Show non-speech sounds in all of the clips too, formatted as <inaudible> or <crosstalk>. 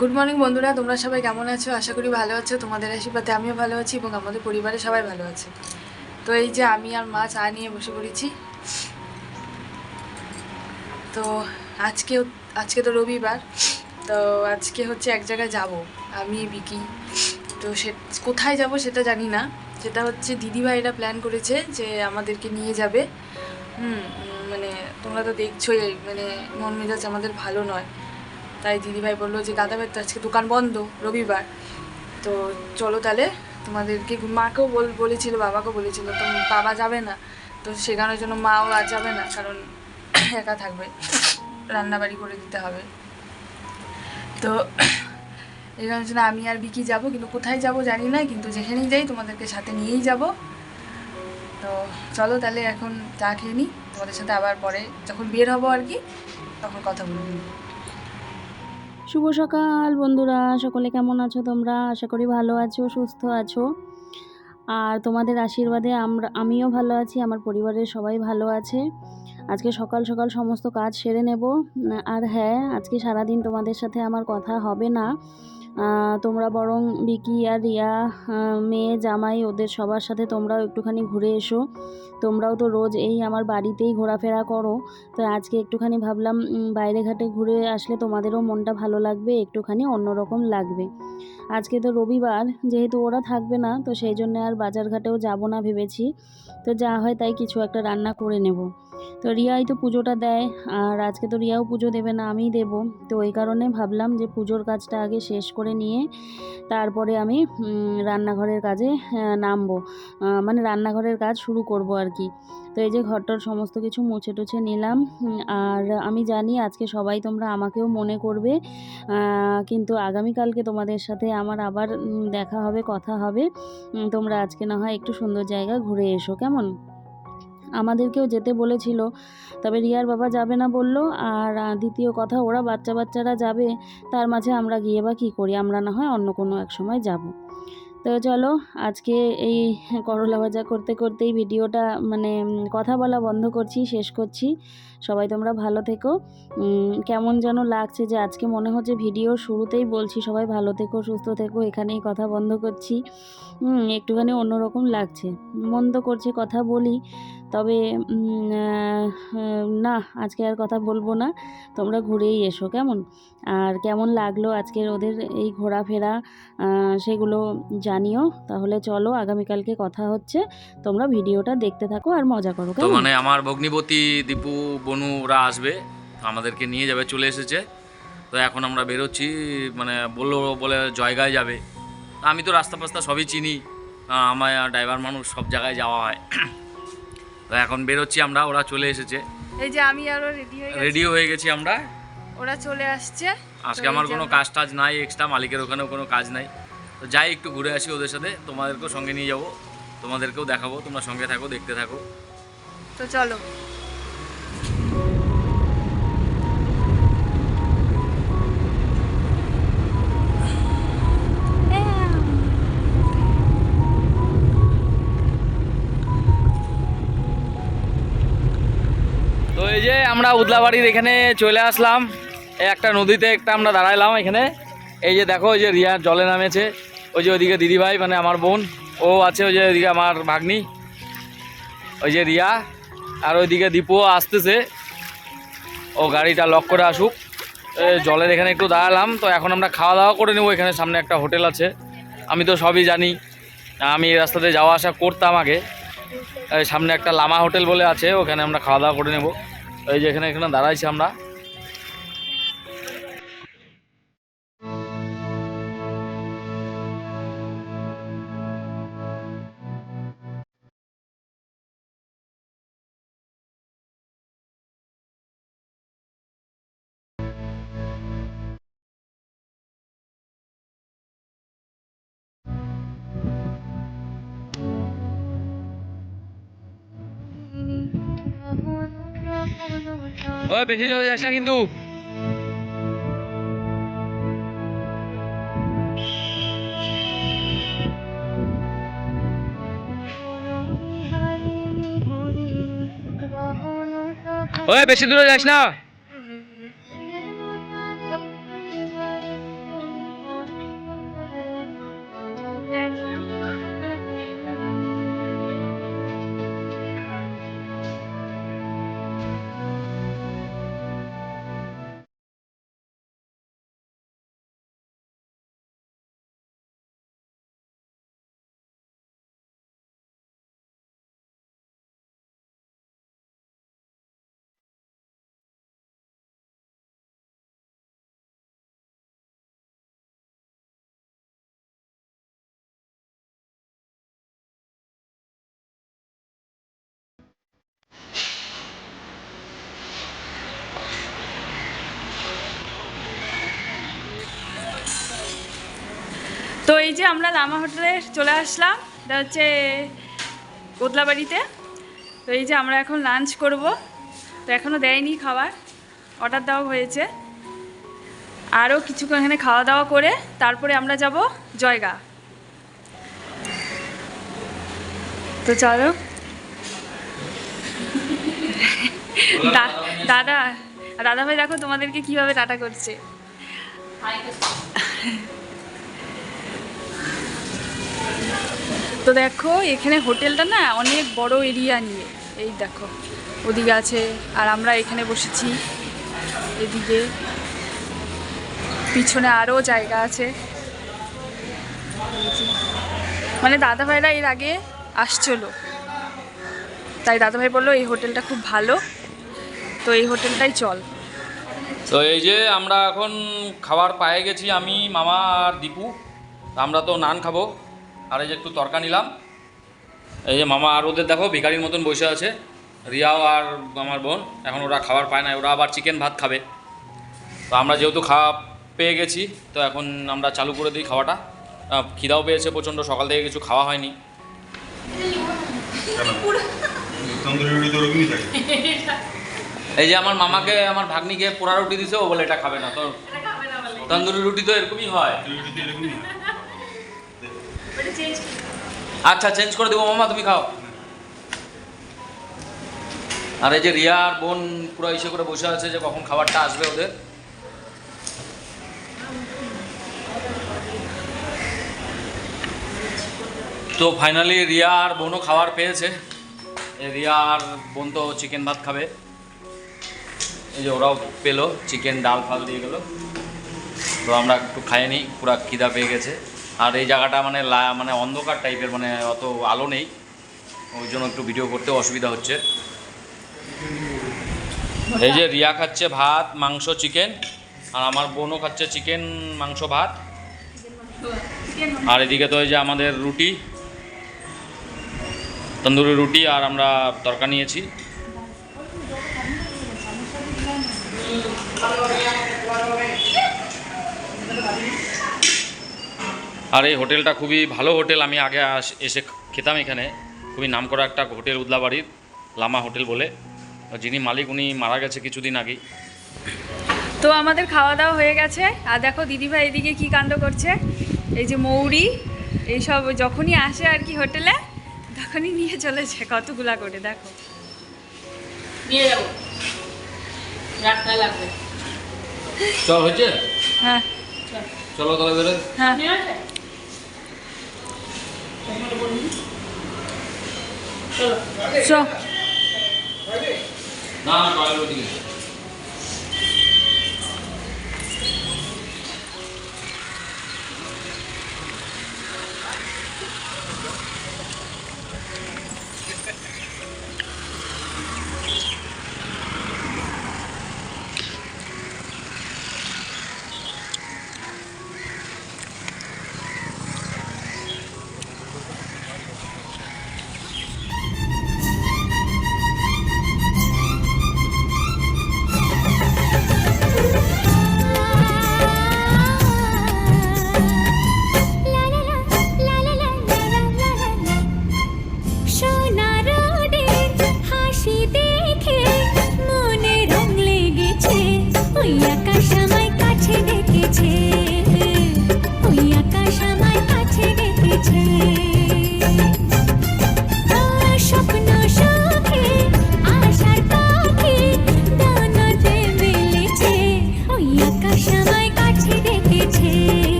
Good morning বন্ধুরা। তোমরা সবাই কেমন আছো? আশা করি ভালো আছো। তোমাদের আশীর্বাদে আমিও ভালো আছি এবং আমাদের পরিবারে সবাই ভালো আছে। তো এই যে আমি আর মা চা নিয়ে বসে পড়েছি। তো আজকে আজকে তো রবিবার। তো আজকে হচ্ছে এক জায়গায় যাব। আমি, বিকি। তো সে, কোথায় যাব সেটা জানি না। সেটা হচ্ছে দিদিভাইরা প্ল্যান করেছে যে আমাদেরকে নিয়ে যাবে। হুম মানে তোমরা তো দেখছোই মানে মন মেজাজ আমাদের ভালো নয়। তাই দিদিভাই বলল যে দাদাভাই তো আজকে দোকান বন্ধ, রবিবার। তো চলো তাহলে তোমাদেরকে মাকেও বল, বলেছিল, বাবাকেও বলেছিল, তো বাবা যাবে না। তো শেখানোর জন্য মাও আর যাবে না, কারণ একা থাকবে। রান্নাবাড়ি করে দিতে হবে। তো এই জন্য আমি আর বিকি যাব, কিন্তু কোথায় যাব জানি না, কিন্তু যেখানেই যাই তোমাদেরকে সাথে নিয়েই যাব। তো চলো তাহলে এখন চা খেয়ে নিই তোমাদের সাথে আবার পরে যখন বের হব আর কি, তখন কথা বলব। শুভ সকাল বন্ধুরা, সকলে কেমন আছো তোমরা? আশা করি ভালো আছো, সুস্থ আছো। আর তোমাদের আশীর্বাদে আমরা, আমিও ভালো আছি, আমার পরিবারের সবাই ভালো আছে। আজকে সকাল সকাল সমস্ত কাজ সেরে নেব। আর হ্যাঁ আজকে সারাদিন তোমাদের সাথে আমার কথা হবে না। তোমরা বরং বিকি আর রিয়া মেয়ে, জামাই, ওদের সবার সাথে তোমরাও একটুখানি ঘুরে এসো। তোমরাও তো রোজ এই আমার বাড়িতেই ঘোরাফেরা করো। তো আজকে একটুখানি ভাবলাম বাইরে ঘাটে ঘুরে আসলে তোমাদেরও মনটা ভালো লাগবে, একটুখানি অন্যরকম লাগবে। আজকে তো রবিবার, যেহেতু ওরা থাকবে না, তো সেই জন্য আর বাজার ঘাটেও যাব না ভেবেছি। তো যা হয় তাই কিছু একটা রান্না করে নেব। তো রিয়াই তো পুজোটা দেয়, আর আজকে তো রিয়াও পুজো দেবে না, আমিই দেব। তো ওই কারণে ভাবলাম যে পুজোর কাজটা আগে শেষ করে নিয়ে তারপরে আমি রান্নাঘরের কাজে নামবো। মানে রান্নাঘরের কাজ শুরু করব আর কি। তো এই যে ঘরটার সমস্ত কিছু মুছে টুছে নিলাম, আর আমি জানি আজকে সবাই তোমরা আমাকেও মনে করবে কিন্তু আগামীকালকে তোমাদের সাথে আমার আবার দেখা হবে, কথা হবে। তোমরা আজকে না হয় একটু সুন্দর জায়গা ঘুরে এসো, কেমন? আমাদেরকেও যেতে বলেছিল। তবে রিয়ার বাবা যাবে না বলল আর দ্বিতীয় কথা ওরা বাচ্চা বাচ্চারা যাবে, তার মাঝে আমরা গিয়ে বা কী করি? আমরা না হয় অন্য কোনো এক সময় যাব। তো চলো, আজকে এই করলা ভাজা করতে করতেই ভিডিওটা মানে কথা বলা বন্ধ করছি, শেষ করছি। সবাই তোমরা ভালো থেকো। কেমন যেন লাগছে যে আজকে মনে হচ্ছে ভিডিও শুরুতেই বলছি, সবাই ভালো থেকো, সুস্থ থেকো, এখানেই কথা বন্ধ করছি। একটুখানি অন্যরকম লাগছে। মন তো করছে কথা বলি। তবে না আজকে আর কথা বলব না। তোমরা ঘুরেই এসো কেমন? আর কেমন লাগল আজকের ওদের এই ঘোরাফেরা? সেগুলো জানিও। তাহলে চলো আগামীকালকে কথা হচ্ছে। তোমরা ভিডিওটা দেখতে থাকো আর মজা করো তো মানে আমার ভগ্নিপতি দীপু বনু ওরা আসবে। আমাদেরকে নিয়ে যাবে চলে এসেছে। তো এখন আমরা বেরোচ্ছি মানে বলল বলে জয়গায় যাবে। আমি তো রাস্তা ফাস্তা সবই চিনি। আমার ড্রাইভার মানুষ সব জায়গায় যাওয়া হয়। তো এখন বেরোচ্ছি আমরা ওরা চলে এসেছে। এই যে আমি আরও রেডি হয়ে গেছি। রেডিও হয়ে গেছি আমরা। ওরা চলে আসছে। আজকে আমার কোনো কাজ টাজ নাই এক্সট্রা মালিকের ওখানেও কোনো কাজ নাই। তো যাই একটু ঘুরে আসি ওদের সাথে তোমাদেরকেও সঙ্গে নিয়ে যাব। তোমাদেরকেও দেখাবো তোমরা সঙ্গে থাকো দেখতে থাকো। তো চলো। আমরা উদলাবাড়ির এখানে চলে আসলাম। একটা নদীতে একটা আমরা দাঁড়াইলাম এখানে। এই যে দেখো ওই যে রিয়া জলে নামেছে। ওই যে ওইদিকে দিদিভাই মানে আমার বোন, ও আছে ওই যে ওইদিকে আমার ভাগ্নি। ওই যে রিয়া, আর ওইদিকে দীপুও আসতেছে। ও গাড়িটা লক করে আসুক। জলের এখানে একটু দাঁড়ালাম। তো এখন আমরা খাওয়া দাওয়া করে নেব। এখানে সামনে একটা হোটেল আছে। আমি তো সবই জানি। আমি এই রাস্তাতে যাওয়া আসা করতাম আগে। সামনে একটা লামা হোটেল বলে আছে। ওখানে আমরা খাওয়া দাওয়া করে নেব। এই যে এখানে এখানে দাঁড়াইছি আমরা। ওই বেশি চলে যাস না কিন্তু ওই বেশি দূরে যাস না তো এই যে আমরা লামা হোটেলে চলে আসলাম, এটা হচ্ছে কোতলাবাড়িতে। তো এই যে আমরা এখন লাঞ্চ করব, তো এখনও দেয়নি খাবার অর্ডার দেওয়া হয়েছে। আরও কিছুক্ষণ এখানে খাওয়া দাওয়া করে তারপরে আমরা যাব জয়গা। তো চলো। দাদা দাদা ভাই দেখো তোমাদেরকে কীভাবে টাটা করছে। তো দেখো, এখানে হোটেলটা না অনেক বড় এরিয়া নিয়ে। এই দেখো, ওদিকে আছে, আর আমরা এখানে বসেছি। এদিকে পিছনে আরও জায়গা আছে। মানে দাদা ভাইরা এর আগে আসছিল। তাই দাদা ভাই বলল, এই হোটেলটা খুব ভালো। তো এই হোটেলটাই চল। তো এই যে আমরা এখন খাবার পায়ে গেছি আমি, মামা আর দীপু। আমরা তো নান খাব। আর এই যে একটু তরকা নিলাম। এই যে মামা আর ওদের দেখো ভিখারির মতন বসে আছে রিয়াও আর আমার বোন। এখন ওরা খাবার পায় না ওরা আবার চিকেন ভাত খাবে। তো আমরা যেহেতু খাওয়া পেয়ে গেছি তো এখন আমরা চালু করে দিই খাওয়াটা। খিদাও পেয়েছে প্রচণ্ড সকাল থেকে কিছু খাওয়া হয়নি। এই যে আমার মামাকে আমার ভাগ্নিকে পোড়া রুটি দিছে ও বলে এটা খাবে না তো তন্দুরি রুটি তো এরকমই হয়। আচ্ছা চেঞ্জ করে দেবো। মামা, তুমি খাও। আর এই যে রিয়া আর বোন পুরো ইসে করে বসে আছে যে কখন খাবারটা আসবে ওদের। তো ফাইনালি রিয়া আর বোনও খাবার পেয়েছে। রিয়া আর বোন তো চিকেন ভাত খাবে। এই যে ওরাও পেল চিকেন ডাল, ফাল দিয়ে গেলো। তো আমরা একটু খাইয়ে নিই, পুরো খিদা পেয়ে গেছে। আর এই জায়গাটা মানে মানে অন্ধকার টাইপের মানে অত আলো নেই। ওই জন্য একটু ভিডিও করতে অসুবিধা হচ্ছে। এই যে রিয়া খাচ্ছে ভাত, মাংস চিকেন আর আমার বোনও খাচ্ছে চিকেন মাংস, ভাত। আর এদিকে তো এই যে আমাদের রুটি, তন্দুরি রুটি আর আমরা তরকা নিয়েছি। আর এই হোটেলটা খুবই ভালো হোটেল আমি আগে আস- এসে খেতাম এখানে। খুবই নামকরা একটা হোটেল উদলাবাড়ির লামা হোটেল বলে। যিনি মালিক উনি মারা গেছে কিছুদিন আগেই। তো আমাদের খাওয়া দাওয়া হয়ে গেছে। আর দেখো দিদিভাই এদিকে কি কাণ্ড করছে? এই যে মৌরি এইসব যখনই আসে আর কি হোটেলে তখনই নিয়ে চলেছে কতগুলা করে দেখো। নিয়ে যাব। লাগবে। চল হয়েছে? হ্যাঁ। চলো তাহলে বেরো হ্যাঁ নিয়ে আসে চলো চ না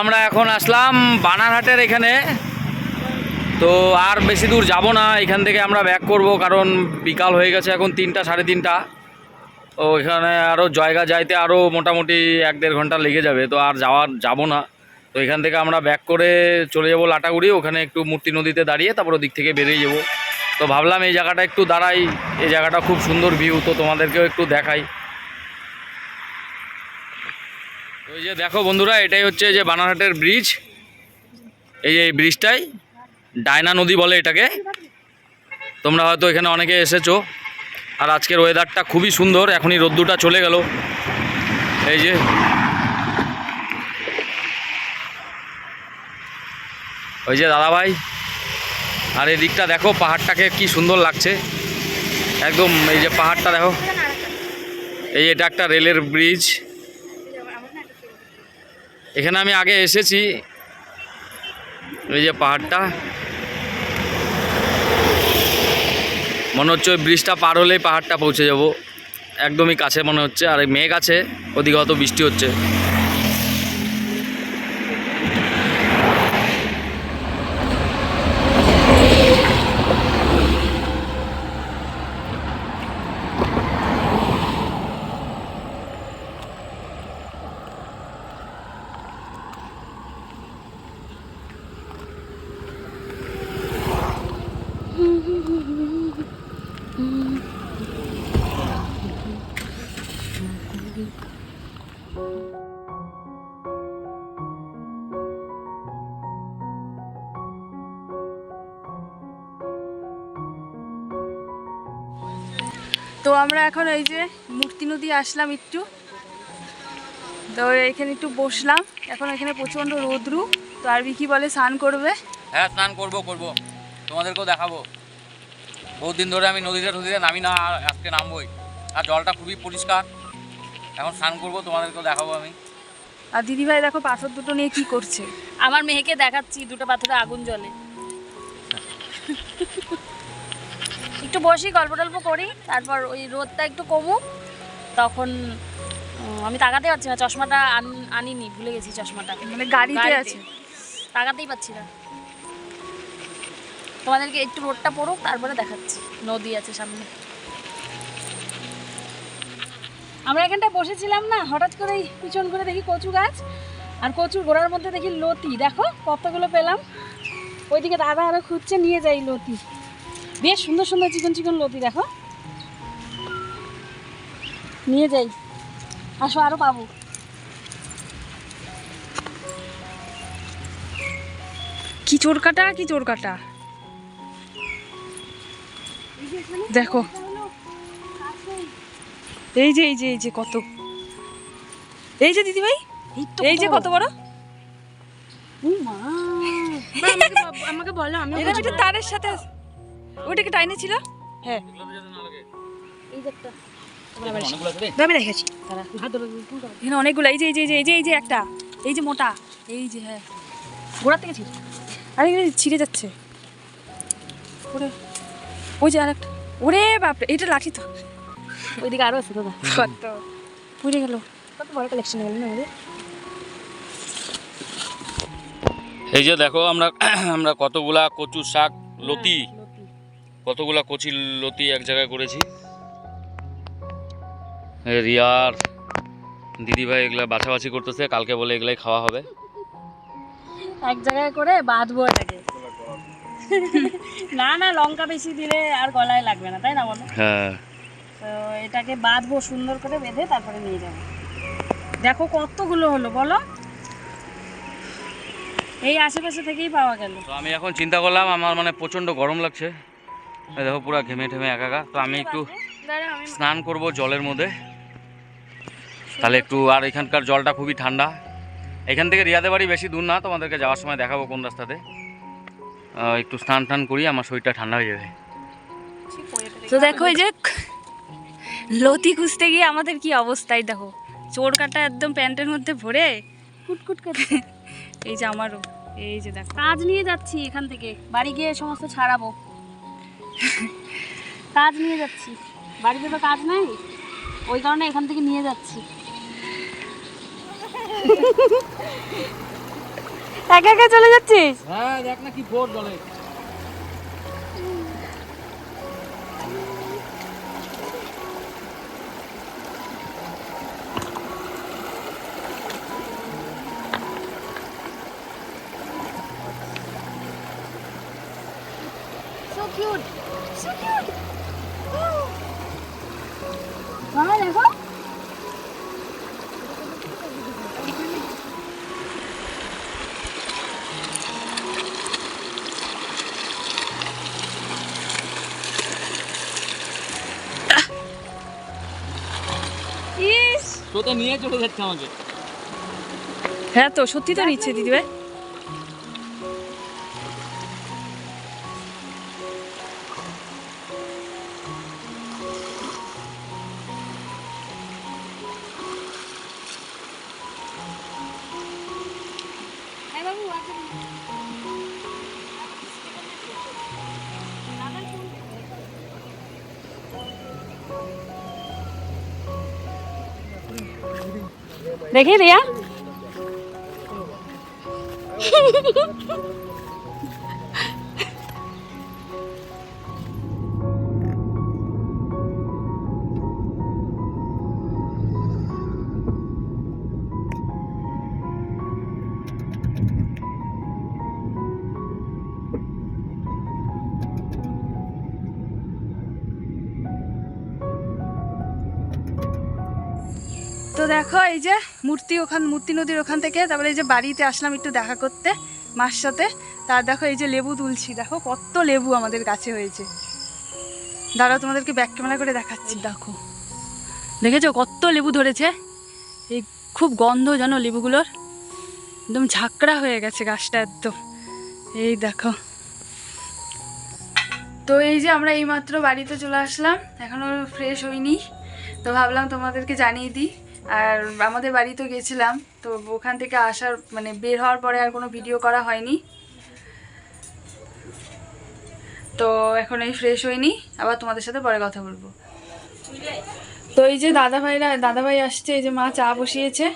আমরা এখন আসলাম বানারহাটের এখানে। তো আর বেশি দূর যাব না, এখান থেকে আমরা ব্যাক করব কারণ বিকাল হয়ে গেছে এখন তিনটা, সাড়ে তিনটা। তো এখানে আরও জায়গা যাইতে আরও মোটামুটি এক দেড় ঘণ্টা লেগে যাবে, তো আর যাওয়ার, যাব না। তো এখান থেকে আমরা ব্যাক করে চলে যাব লাটাগুড়ি, ওখানে একটু মূর্তি নদীতে দাঁড়িয়ে তারপর ওদিক থেকে বেরিয়ে যাব। তো ভাবলাম এই জায়গাটা একটু দাঁড়াই, এই জায়গাটা খুব সুন্দর ভিউ তো তোমাদেরকেও একটু দেখাই। তো এই যে দেখো বন্ধুরা, এটাই হচ্ছে যে বানারহাটের ব্রিজ এই যে এই ব্রিজটাই ডায়না নদী বলে এটাকে। তোমরা হয়তো এখানে অনেকে এসেছ। আর আজকের ওয়েদারটা খুবই সুন্দর, এখনই রোদ্দুটা চলে গেল। এই যে। ওই যে দাদাভাই, আর এই দিকটা দেখো, পাহাড়টাকে কি সুন্দর লাগছে। একদম এই যে পাহাড়টা দেখো। এই এটা একটা রেলের ব্রিজ এখানে আমি আগে এসেছি। এই যে পাহাড়টা। মনে হচ্ছে ওই ব্রিজটা পার হলেই পাহাড়টা পৌঁছে যাব। একদমই কাছে মনে হচ্ছে, আর মেঘ আছে, ওদিকে বৃষ্টি হচ্ছে। তো আমরা এখন এই যে মূর্তি নদী আসলাম একটু। তো এখানে একটু বসলাম। এখন এখানে প্রচণ্ড রোদ্রু। তো আর কি বলে? স্নান করবে? হ্যাঁ স্নান করব করব। তোমাদেরকেও দেখাবো। বহুত দিন ধরে আমি নদীতে নদীতে নামি না আর আজকে নামবই। আর জলটা খুবই পরিষ্কার। এখন স্নান করব তোমাদেরকেও দেখাবো আমি। আর দিদিভাই দেখো পাথর দুটো নিয়ে কি করছে। আমার মেয়েকে দেখাচ্ছি দুটো পাথরে আগুন জ্বলে। <laughs> একটু বসি গল্প টল্প করি তারপর ওই রোদটা একটু কমুক তখন আমি তাকাতে পারছি না চশমাটা আন- আনিনি ভুলে গেছি চশমাটা। মানে গাড়িতে। আছে? তাকাতেই পাচ্ছি না। তোমাদেরকে একটু রোদটা পড়ুক তারপরে দেখাচ্ছি নদী আছে সামনে। আমরা এখানটায় বসেছিলাম না হঠাৎ করেই পিছন করে দেখি কচু গাছ আর কচুর গোড়ার মধ্যে দেখি লতি। দেখো কতগুলো পেলাম। ওইদিকে দাদা আরও খুঁজছে নিয়ে যাই লতি। বেশ সুন্দর সুন্দর চিকন চিকন লতি দেখো। নিয়ে যাই। আসো আরও পাবো। কি চোর কাটা কি চোর কাটা। দেখো। এই যে এই যে এই যে কত। এই যে দিদিভাই এই যে কত বড়। <laughs> আমাকে বলো আমি তারের সাথে আছে। ওইটাকে টাইনে ছিল? হ্যাঁ। এই যে একটা। আমি রেখেছি। এখানে অনেকগুলো এই যে এই যে এই যে এই যে এই যে একটা। এই যে মোটা। এই যে হ্যাঁ। গোড়া থেকে ছিল আরে এখানে ছিঁড়ে যাচ্ছে। ওরে। ওই যে আরেকটা। ওরে বাপরে এটা লাঠি তো। ওইদিকে আরও আছে দাদা। কত। পড়ে গেল। কত বড় কালেকশন গেল না আমাদের এই যে দেখো আমরা আমরা কতগুলা কচু শাক লতি কতগুলা কচি লতি এক জায়গায় করেছি? রিয়ার দিদিভাই এগুলা বাছাবাছি করতেছে কালকে বলে এগুলাই খাওয়া হবে। এক জায়গায় করে বাঁধবো এটাকে। না না লঙ্কা বেশি দিলে আর গলায় লাগবে না তাই না বলো? হ্যাঁ। তো এটাকে বাঁধবো সুন্দর করে বেঁধে তারপরে নিয়ে যাব। দেখো কতগুলো হলো বলো? এই আশেপাশে থেকেই পাওয়া গেল। তো আমি এখন চিন্তা করলাম আমার মানে প্রচণ্ড গরম লাগছে। দেখো পুরো ঘেমে ঠেমে একাকা। তো আমি একটু স্নান করব জলের মধ্যে। তাহলে একটু আর এখানকার জলটা খুবই ঠান্ডা। এখান থেকে রিয়াদে বাড়ি বেশি দূর না তোমাদেরকে যাওয়ার সময় দেখাবো কোন রাস্তাতে। একটু স্নান টান করি আমার শরীরটা ঠান্ডা হয়ে যাবে। তো দেখো এই যে লতি খুঁজতে গিয়ে আমাদের কি অবস্থায় দেখো। চোর কাটা একদম প্যান্টের মধ্যে ভরে। কুটকুট করে এই যে আমারও এই যে দেখো। কাজ নিয়ে যাচ্ছি এখান থেকে বাড়ি গিয়ে সমস্ত ছাড়াবো। কাজ নিয়ে যাচ্ছি। বাড়িতে তো কাজ নাই। ওই কারণে এখান থেকে নিয়ে যাচ্ছি। একা একা চলে যাচ্ছিস? হ্যাঁ দেখ না কি ফোর জলে স্রোতে নিয়ে চলে যাচ্ছে আমাকে। হ্যাঁ তো সত্যি তো নিচ্ছে দিদিভাই দেখি রিয়া তো দেখো এই যে মূর্তি ওখান, মূর্তি নদীর ওখান থেকে, তারপরে এই যে বাড়িতে আসলাম একটু দেখা করতে, মার সাথে। তার দেখো এই যে লেবু তুলছি, দেখো কত লেবু আমাদের কাছে হয়েছে। দাঁড়াও, তোমাদেরকে ব্যাক ক্যামেরা করে দেখাচ্ছি। দেখো। দেখেছ কত লেবু ধরেছে? এই খুব গন্ধ জানো লেবুগুলোর। একদম ঝাঁকড়া হয়ে গেছে গাছটা একদম। এই দেখো। তো এই যে আমরা এইমাত্র বাড়িতে চলে আসলাম এখনও ফ্রেশ হইনি। তো ভাবলাম তোমাদেরকে জানিয়ে দিই আর আমাদের বাড়ি তো গেছিলাম, তো ওখান থেকে আসার মানে বের হওয়ার পরে আর কোনো ভিডিও করা হয়নি। তো এখন এই ফ্রেশ হইনি, আবার তোমাদের সাথে পরে কথা বলব। তো এই যে দাদা ভাইরা দাদা ভাই আসছে, এই যে মা চা বসিয়েছে,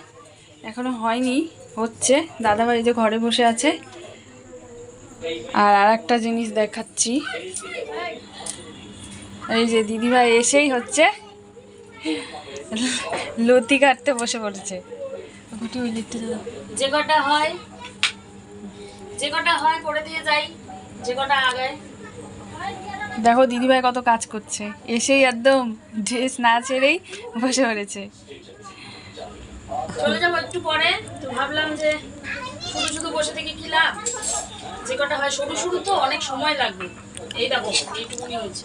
এখনও হয়নি, হচ্ছে। দাদা ভাই যে ঘরে বসে আছে। আর আর একটা জিনিস দেখাচ্ছি। এই যে দিদিভাই এসেই হচ্ছে। লতি কাটতে বসে পড়েছে। গুটি ওই লিখতে দাও। যে কটা হয় যে কটা হয় করে দিয়ে যাই যে কটা আগে দেখো দিদিভাই কত কাজ করছে। এসেই একদম ড্রেস না ছেড়েই বসে পড়েছে। চলে যাব একটু পরে। তো ভাবলাম যে শুধু শুধু বসে থেকে কি লাভ? যে কটা হয় শুরু শুরু তো অনেক সময় লাগবে। এই দেখো এইটুকুনি হয়েছে।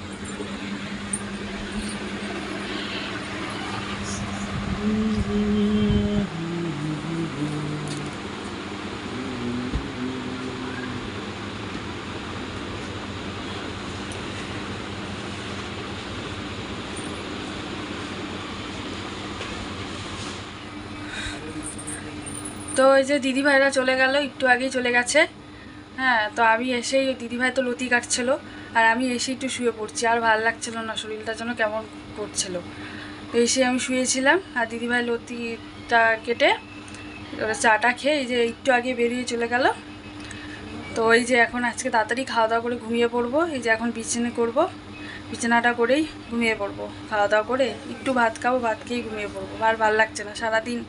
তো ওই যে দিদিভাইরা চলে গেল, একটু আগেই চলে গেছে। হ্যাঁ তো আমি এসেই দিদিভাই তো লতি কাটছিল, আর আমি এসে একটু শুয়ে পড়ছি। আর ভালো লাগছিল না, শরীরটা যেন কেমন করছিল। তো এসে আমি শুয়েছিলাম, আর দিদিভাই লতিটা কেটে এবার চাটা খেয়ে এই যে একটু আগে বেরিয়ে চলে গেল। তো এই যে এখন আজকে তাড়াতাড়ি খাওয়া দাওয়া করে ঘুমিয়ে পড়ব, এই যে এখন বিছানা করব। বিছানাটা করেই ঘুমিয়ে পড়ব। খাওয়া দাওয়া করে একটু ভাত খাব, ভাত খেয়েই ঘুমিয়ে পড়ব। আর ভালো লাগছে না, সারাদিন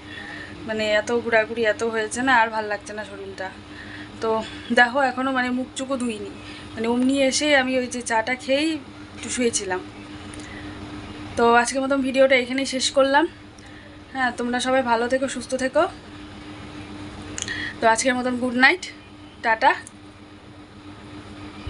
মানে এত ঘোরাঘুরি এত হয়েছে না, আর ভালো লাগছে না শরীরটা। তো দেখো এখনও মানে মুখ চুকো ধুইনি। মানে অমনি এসে আমি ওই যে চাটা খেয়েই একটু শুয়েছিলাম। তো আজকের মতন ভিডিওটা এখানেই শেষ করলাম। হ্যাঁ তোমরা সবাই ভালো থেকো, সুস্থ থেকো। তো আজকের মতন গুড নাইট, টাটা।